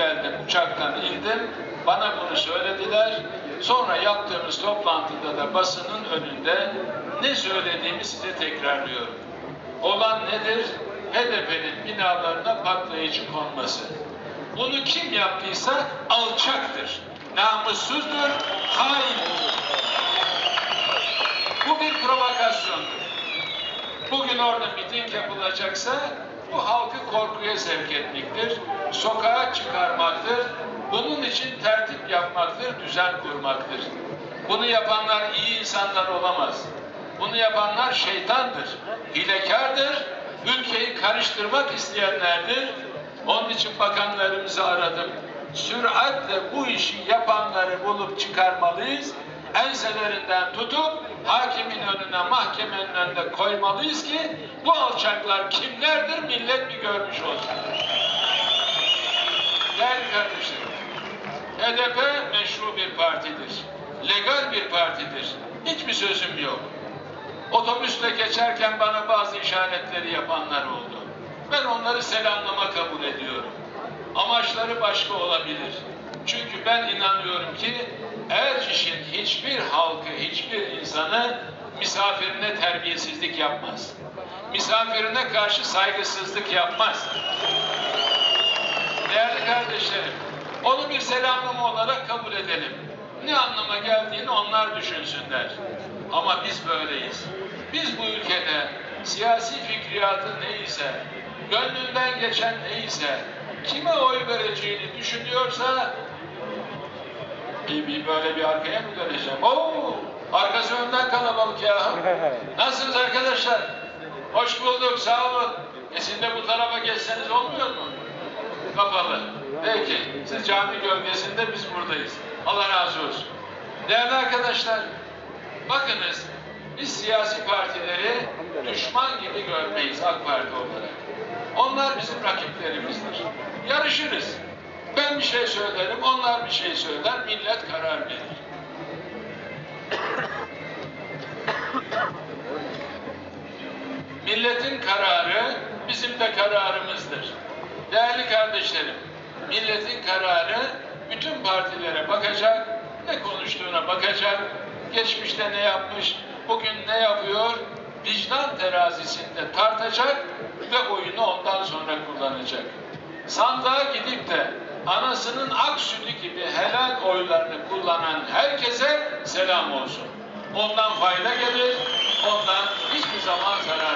geldim, uçaktan indim. Bana bunu söylediler. Sonra yaptığımız toplantıda da basının önünde ne söylediğimi size tekrarlıyorum. Olan nedir? HDP'nin binalarına patlayıcı konması. Bunu kim yaptıysa alçaktır, namussuzdur, haindir. Bu bir provokasyondur. Bugün orada miting yapılacaksa bu halkı korkuya sevk etmektir, sokağa çıkarmaktır, bunun için tertip yapmaktır, düzen kurmaktır. Bunu yapanlar iyi insanlar olamaz. Bunu yapanlar şeytandır, hilekardır, ülkeyi karıştırmak isteyenlerdir. Onun için bakanlarımızı aradım. Süratle bu işi yapanları bulup çıkarmalıyız. Enselerinden tutup hakimin önüne, mahkemenin önüne koymalıyız ki bu alçaklar kimlerdir millet bir görmüş olsun. Değerli kardeşlerim, HDP meşru bir partidir. Legal bir partidir. Hiçbir sözüm yok. Otobüsle geçerken bana bazı işaretleri yapanlar oldu. Ben onları selamlama kabul ediyorum. Amaçları başka olabilir. Çünkü ben inanıyorum ki Erciş'in hiçbir halkı, hiçbir insanı misafirine terbiyesizlik yapmaz. Misafirine karşı saygısızlık yapmaz. Değerli kardeşlerim, onu bir selamlama olarak kabul edelim. Ne anlama geldiğini onlar düşünsünler. Ama biz böyleyiz. Biz bu ülkede siyasi fikriyatı neyse, gönlünden geçen neyse, kime oy vereceğini düşünüyorsa bir, bir böyle bir arkaya mı döneceğim? Oo, arkası önden kalabalık ya. Nasılsınız arkadaşlar? Hoş bulduk, sağ olun. E siz de bu tarafa geçseniz olmuyor mu? Kapalı. Peki, siz cami gölgesinde biz buradayız. Allah razı olsun. Değerli arkadaşlar, bakınız biz siyasi partileri düşman gibi görmeyiz AK Parti olarak. Onlar bizim rakiplerimizdir. Yarışırız. Ben bir şey söylerim, onlar bir şey söyler, millet karar verir. Milletin kararı bizim de kararımızdır. Kardeşlerim, milletin kararı bütün partilere bakacak, ne konuştuğuna bakacak, geçmişte ne yapmış, bugün ne yapıyor, vicdan terazisinde tartacak ve oyunu ondan sonra kullanacak. Sandığa gidip de anasının ak sütü gibi helal oylarını kullanan herkese selam olsun. Ondan fayda gelir, ondan hiçbir zaman zarar